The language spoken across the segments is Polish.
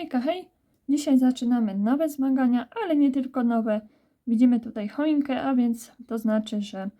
Hejka, hej! Dzisiaj zaczynamy nowe zmagania, ale nie tylko nowe. Widzimy tutaj choinkę, a więc to znaczy, że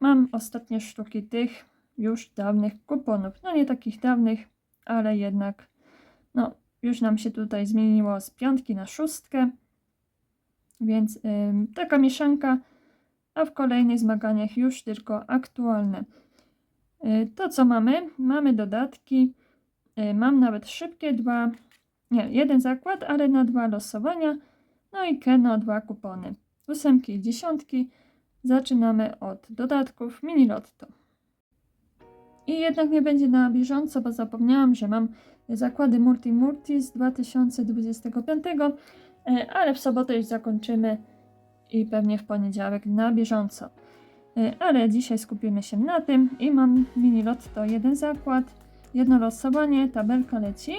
mam ostatnie sztuki tych już dawnych kuponów. No nie takich dawnych, ale jednak no już nam się tutaj zmieniło z piątki na szóstkę. Więc ym, taka mieszanka, a w kolejnych zmaganiach już tylko aktualne. Y, to co mamy? Mamy dodatki. Y, Mam nawet szybkie dwa, nie, jeden zakład, ale na dwa losowania. No i Keno dwa kupony. Ósemki i dziesiątki. Zaczynamy od dodatków mini lotto. I jednak nie będzie na bieżąco, bo zapomniałam, że mam zakłady Multi Multi z 2025, e, ale w sobotę już zakończymy i pewnie w poniedziałek na bieżąco. E, Ale dzisiaj skupimy się na tym i mam mini lotto jeden zakład, jedno losowanie, tabelka leci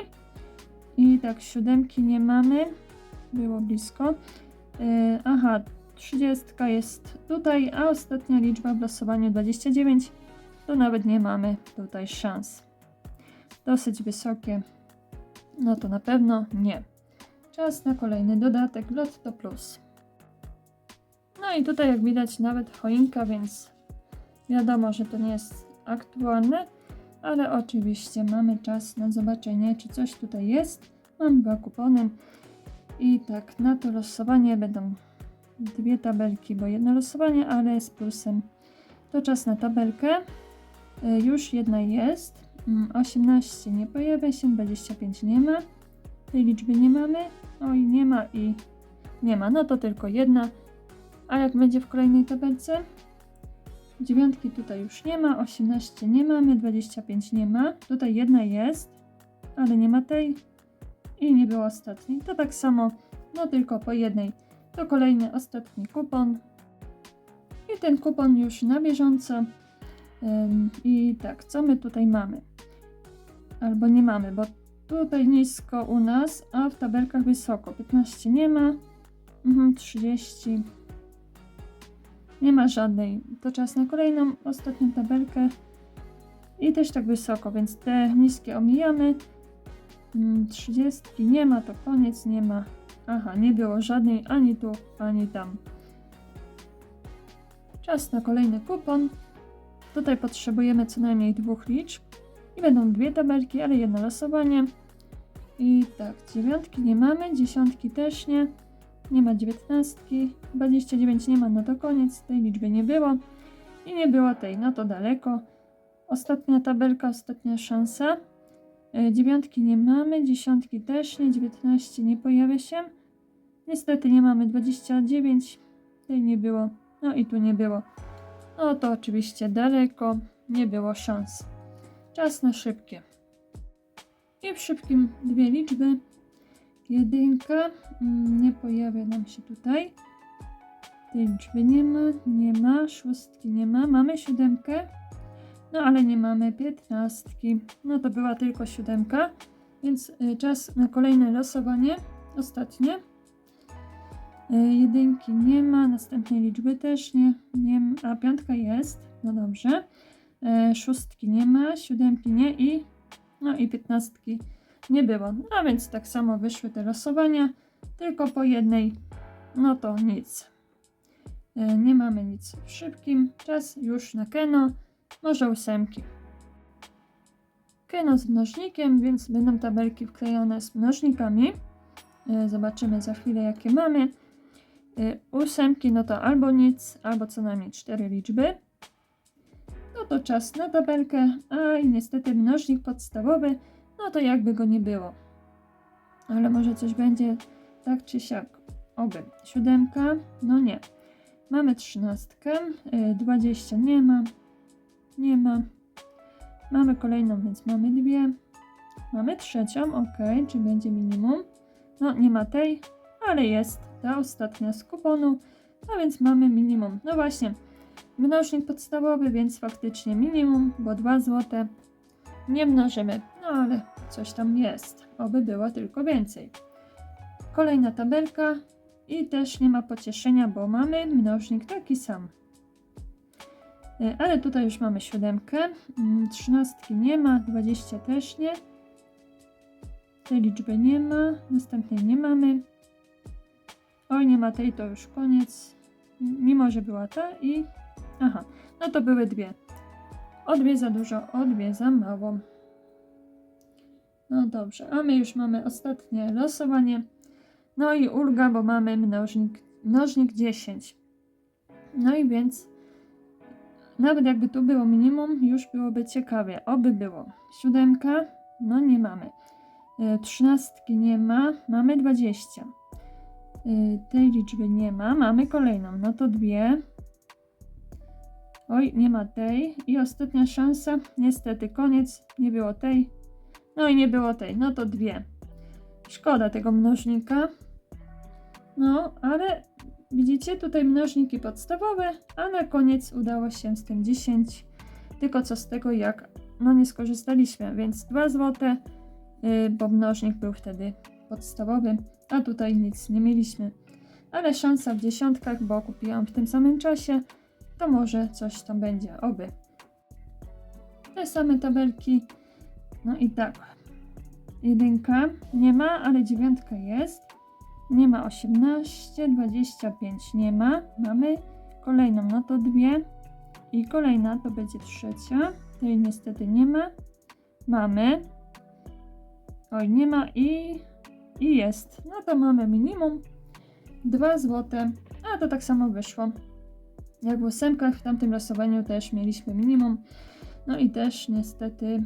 i tak siódemki nie mamy, było blisko. E, Aha, 30 jest tutaj, a ostatnia liczba w losowaniu 29, to nawet nie mamy tutaj szans. Dosyć wysokie, no to na pewno nie. Czas na kolejny dodatek Lotto Plus. No i tutaj jak widać nawet choinka, więc wiadomo, że to nie jest aktualne, ale oczywiście mamy czas na zobaczenie, czy coś tutaj jest. Mam dwa kupony i tak na to losowanie będą dwie tabelki, bo jedno losowanie, ale z plusem. To czas na tabelkę. Y, Już jedna jest. Mm, 18 nie pojawia się, 25 nie ma. Tej liczby nie mamy. Oj, nie ma i nie ma. No to tylko jedna. A jak będzie w kolejnej tabelce? Dziewiątki tutaj już nie ma, 18 nie mamy, 25 nie ma. Tutaj jedna jest, ale nie ma tej i nie było ostatniej. To tak samo, no tylko po jednej. To kolejny, ostatni kupon. I ten kupon już na bieżąco. I tak, co my tutaj mamy? Albo nie mamy, bo tutaj nisko u nas, a w tabelkach wysoko. 15 nie ma, mhm, 30 nie ma żadnej. To czas na kolejną, ostatnią tabelkę. I też tak wysoko, więc te niskie omijamy. Mm, 30 nie ma, to koniec, nie ma. Aha, nie było żadnej ani tu, ani tam. Czas na kolejny kupon. Tutaj potrzebujemy co najmniej dwóch liczb. I będą dwie tabelki, ale jedno losowanie. I tak, dziewiątki nie mamy, dziesiątki też nie. Nie ma dziewiętnastki, 29 nie ma, no to koniec, tej liczby nie było. I nie było tej, no to daleko. Ostatnia tabelka, ostatnia szansa. E, Dziewiątki nie mamy, dziesiątki też nie, 19 nie pojawia się. Niestety nie mamy 29, tej nie było, no i tu nie było. No to oczywiście daleko, nie było szans. Czas na szybkie. I w szybkim dwie liczby. Jedynka mm, nie pojawia nam się tutaj. Tej liczby nie ma, nie ma, szóstki nie ma. Mamy siódemkę, no ale nie mamy piętnastki. No to była tylko siódemka, więc y, czas na kolejne losowanie, ostatnie. Y, jedynki nie ma, następnej liczby też nie, nie ma, a piątka jest, no dobrze. Y, szóstki nie ma, siódemki nie i no i piętnastki nie było. A więc tak samo wyszły te losowania, tylko po jednej, no to nic. Nie mamy nic w szybkim. Czas już na Keno, może ósemki. Keno z mnożnikiem, więc będą tabelki wklejone z mnożnikami. E, Zobaczymy za chwilę jakie mamy. E, Ósemki no to albo nic, albo co najmniej cztery liczby. No to czas na tabelkę, a i niestety mnożnik podstawowy no to jakby go nie było. Ale może coś będzie tak czy siak. Oby. Siódemka, no nie. Mamy trzynastkę, y, 20 nie ma, nie ma. Mamy kolejną, więc mamy dwie. Mamy trzecią, ok, czy będzie minimum? No nie ma tej, ale jest ta ostatnia z kuponu, a więc mamy minimum. No właśnie, mnożnik podstawowy, więc faktycznie minimum, bo 2 złote nie mnożymy, no ale coś tam jest. Oby było tylko więcej. Kolejna tabelka i też nie ma pocieszenia, bo mamy mnożnik taki sam. E, Ale tutaj już mamy siódemkę, mm, trzynastki nie ma, 20 też nie. Tej liczby nie ma, następnej nie mamy. Oj, nie ma tej, to już koniec. Mimo, że była ta i... Aha, no to były dwie. O dwie za dużo, o dwie za mało. No dobrze, a my już mamy ostatnie losowanie. No i ulga, bo mamy mnożnik, mnożnik 10. No i więc nawet jakby tu było minimum, już byłoby ciekawie. Oby było. Siódemka, no nie mamy. Y, Trzynastki nie ma, mamy 20. Y, Tej liczby nie ma, mamy kolejną, no to dwie. Oj, nie ma tej. I ostatnia szansa, niestety koniec, nie było tej. No i nie było tej, no to dwie. Szkoda tego mnożnika. No, ale widzicie, tutaj mnożniki podstawowe, a na koniec udało się z tym 10. Tylko co z tego, jak no nie skorzystaliśmy, więc 2 złote, yy, bo mnożnik był wtedy podstawowy, a tutaj nic nie mieliśmy. Ale szansa w dziesiątkach, bo kupiłam w tym samym czasie, to może coś tam będzie, oby. Te same tabelki, no i tak. Jedynka nie ma, ale dziewiątka jest. Nie ma 18, 25 nie ma. Mamy kolejną, no to dwie. I kolejna to będzie trzecia. Tej niestety nie ma. Mamy. Oj, nie ma i, i jest. No to mamy minimum 2 złote. A to tak samo wyszło. Jak w ósemkach w tamtym losowaniu też mieliśmy minimum. No i też niestety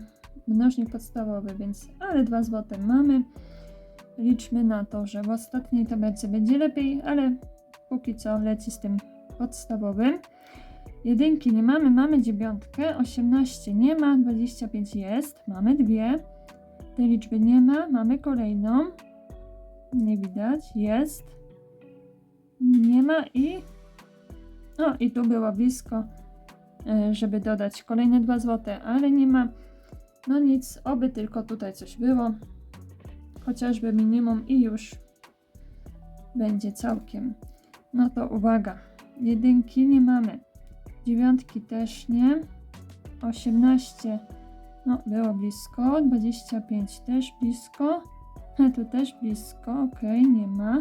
mnożnik podstawowy, więc ale 2 złote mamy. Liczmy na to, że w ostatniej tabelce będzie lepiej, ale póki co leci z tym podstawowym. Jedynki nie mamy, mamy dziewiątkę, 18 nie ma, 25 jest, mamy dwie. Tej liczby nie ma, mamy kolejną. Nie widać, jest. Nie ma i... O, i tu było blisko, e, żeby dodać kolejne 2 złote, ale nie ma. No nic, oby tylko tutaj coś było. Chociażby minimum i już będzie całkiem. No to uwaga, jedynki nie mamy, dziewiątki też nie, 18 no było blisko, 25 też blisko, tu też blisko, ok, nie ma,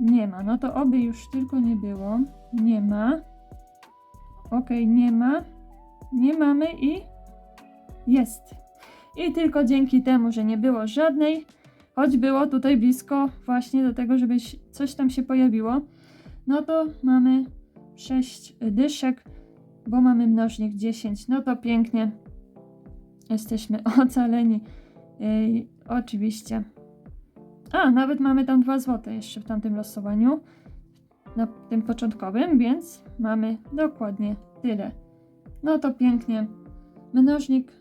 nie ma, no to oby już tylko nie było, nie ma, ok, nie ma, nie mamy i jest. I tylko dzięki temu, że nie było żadnej, choć było tutaj blisko właśnie do tego, żeby coś tam się pojawiło, no to mamy 6 dyszek, bo mamy mnożnik 10. No to pięknie. Jesteśmy ocaleni. Oczywiście. A, nawet mamy tam 2 złote jeszcze w tamtym losowaniu. Na tym początkowym, więc mamy dokładnie tyle. No to pięknie. Mnożnik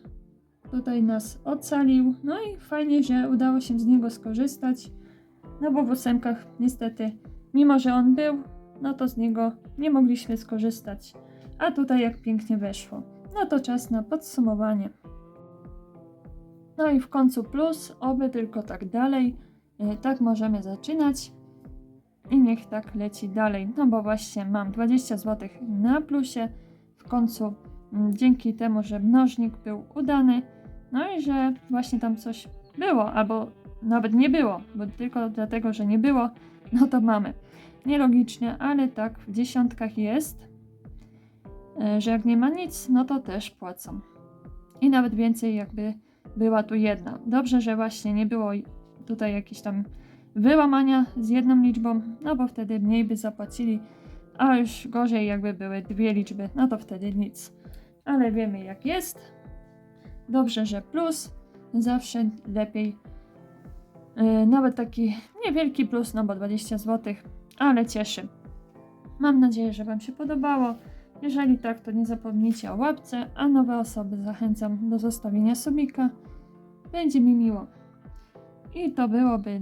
tutaj nas ocalił. No i fajnie, że udało się z niego skorzystać. No bo w ósemkach niestety, mimo że on był, no to z niego nie mogliśmy skorzystać. A tutaj jak pięknie weszło. No to czas na podsumowanie. No i w końcu plus, oby tylko tak dalej. E, Tak możemy zaczynać. I niech tak leci dalej. No bo właśnie mam 20 zł na plusie. W końcu mm, dzięki temu, że mnożnik był udany. No i że właśnie tam coś było, albo nawet nie było, bo tylko dlatego, że nie było, no to mamy. Nielogicznie, ale tak w dziesiątkach jest, e, że jak nie ma nic, no to też płacą. I nawet więcej, jakby była tu jedna. Dobrze, że właśnie nie było tutaj jakieś tam wyłamania z jedną liczbą, no bo wtedy mniej by zapłacili, a już gorzej jakby były dwie liczby, no to wtedy nic. Ale wiemy jak jest. Dobrze, że plus zawsze lepiej. Yy, nawet taki niewielki plus, no bo 20 zł, ale cieszy. Mam nadzieję, że Wam się podobało. Jeżeli tak, to nie zapomnijcie o łapce, a nowe osoby zachęcam do zostawienia subika. Będzie mi miło. I to byłoby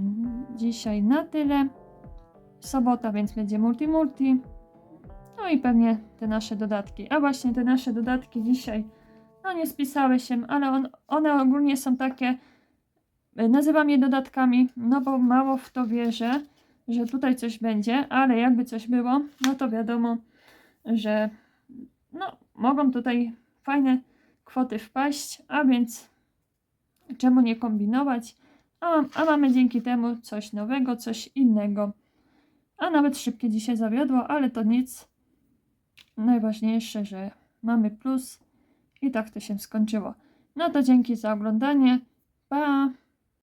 dzisiaj na tyle. Sobota, więc będzie multi-multi. No i pewnie te nasze dodatki. A właśnie te nasze dodatki dzisiaj, no nie spisały się, ale on, one ogólnie są takie, y, nazywam je dodatkami, no bo mało w to wierzę, że tutaj coś będzie, ale jakby coś było, no to wiadomo, że no, mogą tutaj fajne kwoty wpaść, a więc czemu nie kombinować? a, a mamy dzięki temu coś nowego, coś innego. A nawet szybkie dzisiaj zawiodło, ale to nic. Najważniejsze, że mamy plus i tak to się skończyło. No to dzięki za oglądanie. Pa!